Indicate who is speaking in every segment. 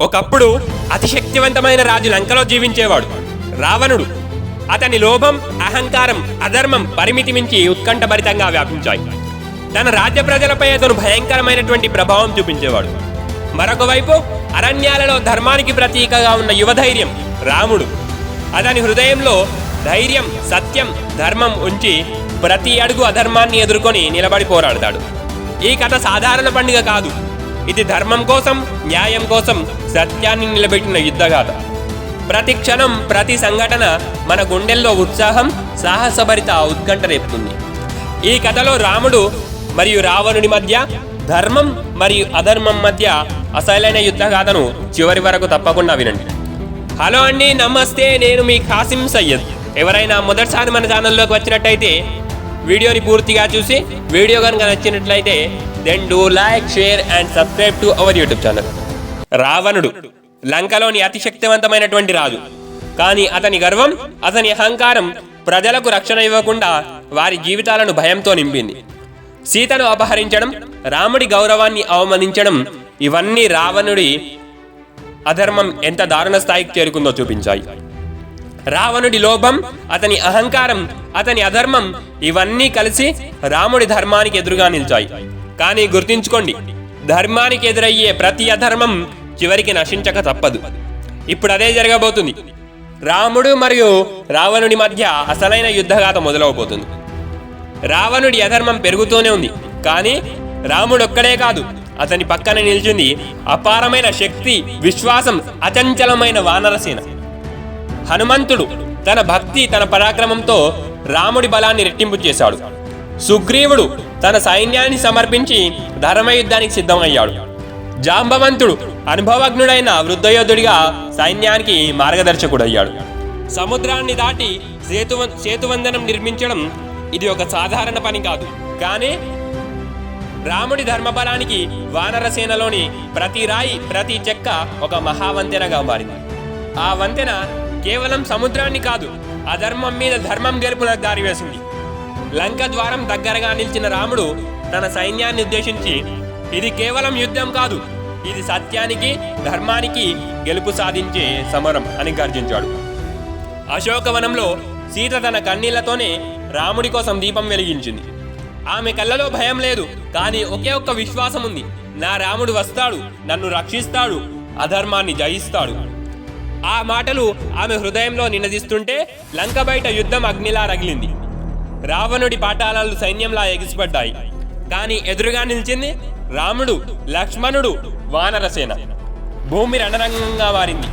Speaker 1: ఒకప్పుడు అతిశక్తివంతమైన రాజు లంకలో జీవించేవాడు. రావణుడు. అతని లోభం అహంకారం అధర్మం పరిమితి మించి ఉత్కంఠభరితంగా వ్యాపించాయి. తన రాజ్య ప్రజలపై అతను భయంకరమైనటువంటి ప్రభావం చూపించేవాడు. మరొక వైపు అరణ్యాలలో ధర్మానికి ప్రతీకగా ఉన్న యువధైర్యం రాముడు. అతని హృదయంలో ధైర్యం సత్యం ధర్మం ఉంచి ప్రతి అడుగు అధర్మాన్ని ఎదుర్కొని నిలబడి పోరాడతాడు. ఈ కథ సాధారణ పండుగ కాదు. ఇది ధర్మం కోసం న్యాయం కోసం సత్యాన్ని నిలబెట్టిన యుద్ధగాథ. ప్రతి క్షణం ప్రతి సంఘటన మన గుండెల్లో ఉత్సాహం సాహసభరిత ఉత్కంఠ రేపుతుంది. ఈ కథలో రాముడు మరియు రావణుడి మధ్య ధర్మం మరియు అధర్మం మధ్య అసలైన యుద్ధగాథను చివరి వరకు తప్పకుండా వినండి. హలో అండి నమస్తే నేను మీ ఖాసిం సయ్యద్. ఎవరైనా మొదటిసారి మన ఛానల్లోకి వచ్చినట్టయితే వీడియోని పూర్తిగా చూసి వీడియో కనుక నచ్చినట్లయితే then do like share and subscribe to our YouTube channel రావణుడు లంకలోని అతి శక్తివంతమైనటువంటి రాజు. కానీ అతని గర్వం అతని అహంకారం ప్రజలకు రక్షణ ఇవ్వకుండా వారి జీవితాలను భయంతో నింపింది. సీతను అపహరించడం రాముడి గౌరవాన్ని అవమానించడం ఇవన్నీ రావణుడి అధర్మం ఎంత దారుణ స్థాయికి చేరుకుందో చూపించాయి. రావణుడి లోభం అతని అహంకారం అతని అధర్మం ఇవన్నీ కలిసి రాముడి ధర్మానికి ఎదురుగా నిలిచాయి. కానీ గుర్తుంచుకోండి ధర్మానికి ఎదురయ్యే ప్రతి అధర్మం చివరికి నశించక తప్పదు. ఇప్పుడు అదే జరగబోతుంది. రాముడు మరియు రావణుడి మధ్య అసలైన యుద్ధగాథ మొదలవబోతుంది. రావణుడి అధర్మం పెరుగుతూనే ఉంది కానీ రాముడు ఒక్కడే కాదు అతని పక్కన నిలిచింది అపారమైన శక్తి విశ్వాసం అచంచలమైన వానరసేన హనుమంతుడు తన భక్తి తన పరాక్రమంతో రాముడి బలాన్ని రెట్టింపు చేశాడు. సుగ్రీవుడు తన సైన్యాన్ని సమర్పించి ధర్మయుద్ధానికి సిద్ధమయ్యాడు. జాంబవంతుడు అనుభవజ్ఞుడైన వృద్ధయోధుడిగా సైన్యానికి మార్గదర్శకుడయ్యాడు. సముద్రాన్ని దాటి సేతు సేతువందనం నిర్మించడం ఇది ఒక సాధారణ పని కాదు. కానీ రాముడి ధర్మబలానికి వానరసేనలోని ప్రతి రాయి ప్రతి చెక్క ఒక మహావంతెనగా మారింది. ఆ వంతెన కేవలం సముద్రాన్ని కాదు అధర్మం మీద ధర్మం గెలుపున దారివేసింది. లంక ద్వారం దగ్గరగా నిలిచిన రాముడు తన సైన్యాన్ని ఉద్దేశించి ఇది కేవలం యుద్ధం కాదు ఇది సత్యానికి ధర్మానికి గెలుపు సాధించే సమరం అని గర్జించాడు. అశోకవనంలో సీత తన కన్నీళ్ళతోనే రాముడి కోసం దీపం వెలిగించింది. ఆమె కళ్ళలో భయం లేదు కానీ ఒకే ఒక్క విశ్వాసం ఉంది నా రాముడు వస్తాడు నన్ను రక్షిస్తాడు అధర్మాన్ని జయిస్తాడు. ఆ మాటలు ఆమె హృదయంలో నినదిస్తుంటే లంక బయట యుద్ధం అగ్నిలా రగిలింది. రావణుడి పాఠాలు సైన్యంలా ఎగిసిపడ్డాయి. కానీ ఎదురుగా నిలిచింది రాముడు లక్ష్మణుడు వానరసేన. భూమి రణరంగంగా మారింది.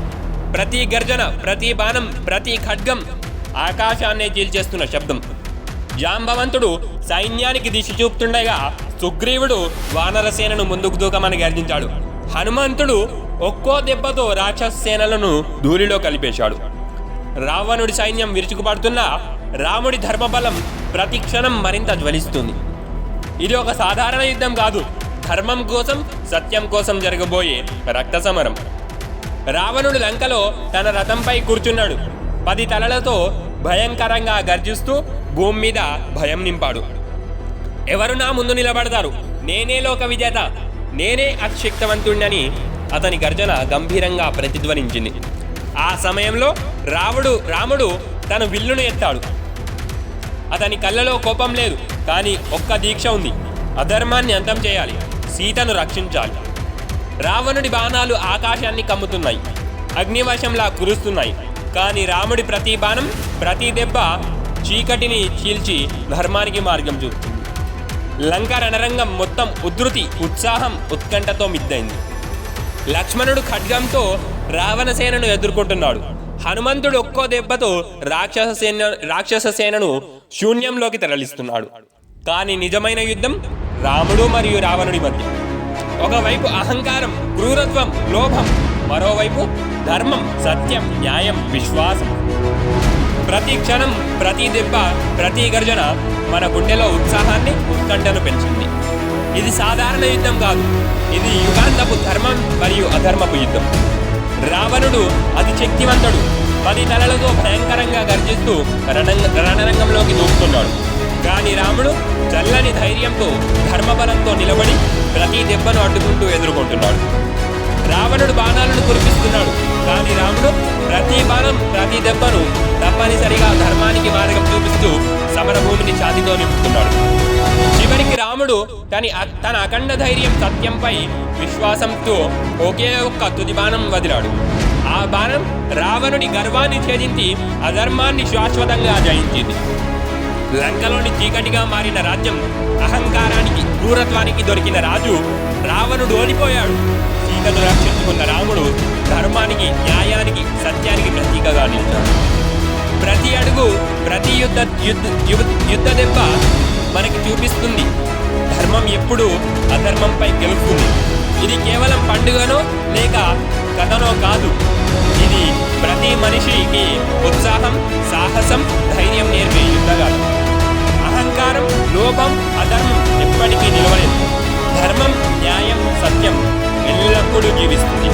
Speaker 1: ప్రతి గర్జన ప్రతి బాణం ప్రతి ఖడ్గం ఆకాశాన్నే చీల్చేస్తున్న శబ్దం. జాంబవంతుడు సైన్యానికి దిశ చూపుతుండగా సుగ్రీవుడు వానరసేనను ముందుకు దూకమని గర్జించాడు. హనుమంతుడు ఒక్కో దెబ్బతో రాక్షస సేనలను ధూళిలో కలిపేశాడు. రావణుడి సైన్యం విరుచుకుపడుతున్నా రాముడి ధర్మబలం ప్రతి క్షణం మరింత జ్వలిస్తుంది. ఇది ఒక సాధారణ యుద్ధం కాదు ధర్మం కోసం సత్యం కోసం జరగబోయే రక్త సమరం రావణుడు లంకలో తన రథంపై కూర్చున్నాడు. పది తలలతో భయంకరంగా గర్జిస్తూ భూమి మీద భయం నింపాడు. ఎవరు నా ముందు నిలబడతారు? నేనే లోక విజేత. నేనే అతిశక్తవంతుడిని అతని గర్జన గంభీరంగా ప్రతిధ్వనించింది. ఆ సమయంలో రావుడు రాముడు తన విల్లును ఎత్తాడు. అతని కళ్ళలో కోపం లేదు కానీ ఒక్క దీక్ష ఉంది. అధర్మాన్ని అంతం చేయాలి సీతను రక్షించాలి. రావణుడి బాణాలు ఆకాశాన్ని కమ్ముతున్నాయి అగ్నివశంలా కురుస్తున్నాయి. కానీ రాముడి ప్రతి బాణం ప్రతి దెబ్బ చీకటిని చీల్చి ధర్మానికి మార్గం చూపుతుంది లంక రణరంగం మొత్తం ఉధృతి ఉత్సాహం ఉత్కంఠతో మిద్దైంది లక్ష్మణుడు ఖడ్గంతో రావణ సేనను ఎదుర్కొంటున్నాడు. హనుమంతుడు ఒక్కో దెబ్బతో రాక్షస సేన రాక్షస సేనను శూన్యంలోకి తరలిస్తున్నాడు. కానీ నిజమైన యుద్ధం రాముడు మరియు రావణుడి మధ్య. ఒకవైపు అహంకారం క్రూరత్వం లోభం మరోవైపు ధర్మం సత్యం న్యాయం విశ్వాసం. ప్రతి క్షణం ప్రతి దెబ్బ ప్రతి గర్జన మన గుండెలో ఉత్సాహాన్ని ఉత్కంఠను పెంచింది. ఇది సాధారణ యుద్ధం కాదు. ఇది యుగాంతపు ధర్మం మరియు అధర్మపు యుద్ధం. రావణుడు అతి శక్తివంతుడు పది తలలతో భయంకరంగా గర్జిస్తూ రణంగ రణరంగంలోకి దూకుతున్నాడు. కానీ రాముడు చల్లని ధైర్యంతో ధర్మబలంతో నిలబడి ప్రతి దెబ్బను అడ్డుకుంటూ ఎదుర్కొంటున్నాడు. రావణుడు బాణాలను కురిపిస్తున్నాడు. కానీ రాముడు ప్రతి బాణం ప్రతి దెబ్బను తప్పనిసరిగా ధర్మానికి మార్గం చూపిస్తూ సమరభూమిని ఛాతితో నింపుతున్నాడు చివరికి రాముడు తన తన అఖండ ధైర్యం సత్యంపై విశ్వాసంతో ఒకే ఒక్క తుది బాణం వదిలాడు. ఆ బాణం రావణుడి గర్వాన్ని ఛేదించి అధర్మాన్ని శాశ్వతంగా జయించింది. లంకలోని చీకటిగా మారిన రాజ్యం అహంకారానికి క్రూరత్వానికి దొరికిన రాజు రావణుడు ఓడిపోయాడు. సీతను రక్షించుకున్న రాముడు ధర్మానికి న్యాయానికి సత్యానికి ప్రతీకగా నిలిచాడు. ప్రతి అడుగు ప్రతి యుద్ధ యుద్ధ యుద్ధ- యుద్ధ దెబ్బ మనకి చూపిస్తుంది. ధర్మం ఎప్పుడు అధర్మంపై గెలుస్తుంది. ఇది కేవలం పండుగనో లేక కథనో కాదు. ఇది ప్రతి మనిషికి ఉత్సాహం సాహసం ధైర్యం నేర్పే యుద్ధగాడు అహంకారం లోపం అధర్మం ఎప్పటికీ నిలవలేదు. ధర్మం న్యాయం సత్యం ఎల్లప్పుడూ జీవిస్తుంది.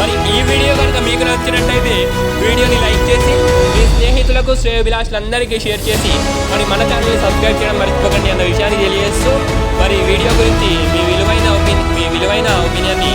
Speaker 1: మరి ఈ వీడియో కనుక మీకు నచ్చినట్టయితే వీడియోని లైక్ చేసి స్నేహితులకు శ్రేయోభిలాషులందరికీ షేర్ చేసి మరి మన ఛానల్ని సబ్స్క్రైబ్ చేయడం మర్చిపోకండి అన్న విషయాన్ని తెలియజేస్తూ మరి వీడియో గురించి మీ విలువైన ఒపీనియన్ మీ విలువైన ఒపీనియన్ని